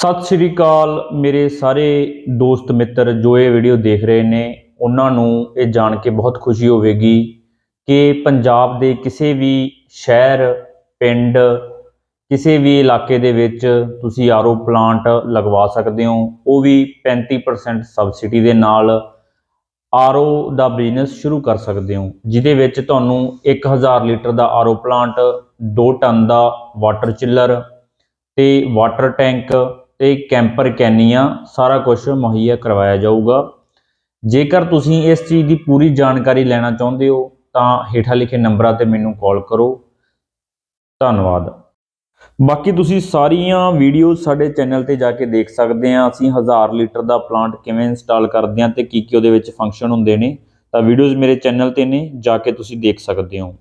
ਸਤਿ ਸ਼੍ਰੀ ਅਕਾਲ ਮੇਰੇ ਸਾਰੇ ਦੋਸਤ ਮਿੱਤਰ ਜੋ ਇਹ ਵੀਡੀਓ ਦੇਖ ਰਹੇ ਨੇ, ਉਹਨਾਂ ਨੂੰ ਇਹ ਜਾਣ ਕੇ ਬਹੁਤ ਖੁਸ਼ੀ ਹੋਵੇਗੀ ਕਿ ਪੰਜਾਬ ਦੇ ਕਿਸੇ ਵੀ ਸ਼ਹਿਰ, ਪਿੰਡ, ਕਿਸੇ ਵੀ ਇਲਾਕੇ ਦੇ ਵਿੱਚ ਤੁਸੀਂ ਆਰਓ ਪਲਾਂਟ ਲਗਵਾ ਸਕਦੇ ਹੋ। ਉਹ ਵੀ 35% ਸਬਸਿਡੀ ਦੇ ਨਾਲ ਆਰਓ ਦਾ ਬਿਜ਼ਨਸ ਸ਼ੁਰੂ ਕਰ ਸਕਦੇ ਹੋ, ਜਿਹਦੇ ਵਿੱਚ ਤੁਹਾਨੂੰ 1000 ਲੀਟਰ ਦਾ ਆਰਓ ਪਲਾਂਟ 2 ਟਨ ਦਾ ਵਾਟਰ ਚਿੱਲਰ ਤੇ ਵਾਟਰ ਟੈਂਕ ਤੇ ਕੈਂਪਰ, ਕੈਨੀਆਂ, ਸਾਰਾ ਕੁਝ ਮੁਹੱਈਆ ਕਰਵਾਇਆ ਜਾਊਗਾ। ਜੇਕਰ ਤੁਸੀਂ ਇਸ ਚੀਜ਼ ਦੀ ਪੂਰੀ ਜਾਣਕਾਰੀ ਲੈਣਾ ਚਾਹੁੰਦੇ ਹੋ, ਤਾਂ ਹੇਠਾਂ ਲਿਖੇ ਨੰਬਰਾਂ ਤੇ ਮੈਨੂੰ ਕਾਲ ਕਰੋ। ਧੰਨਵਾਦ। ਬਾਕੀ ਤੁਸੀਂ ਸਾਰੀਆਂ ਵੀਡੀਓ ਸਾਡੇ ਚੈਨਲ ਤੇ ਜਾ ਕੇ ਦੇਖ ਸਕਦੇ ਆ। ਅਸੀਂ 1000 ਲੀਟਰ ਦਾ ਪਲਾਂਟ ਕਿਵੇਂ ਇੰਸਟਾਲ ਕਰਦੇ ਆ ਤੇ ਕੀ ਕੀ ਉਹਦੇ ਵਿੱਚ ਫੰਕਸ਼ਨ ਹੁੰਦੇ ਨੇ, ਤਾਂ ਵੀਡੀਓਜ਼ ਮੇਰੇ ਚੈਨਲ ਤੇ ਨੇ, ਜਾ ਕੇ ਤੁਸੀਂ ਦੇਖ ਸਕਦੇ ਹੋ।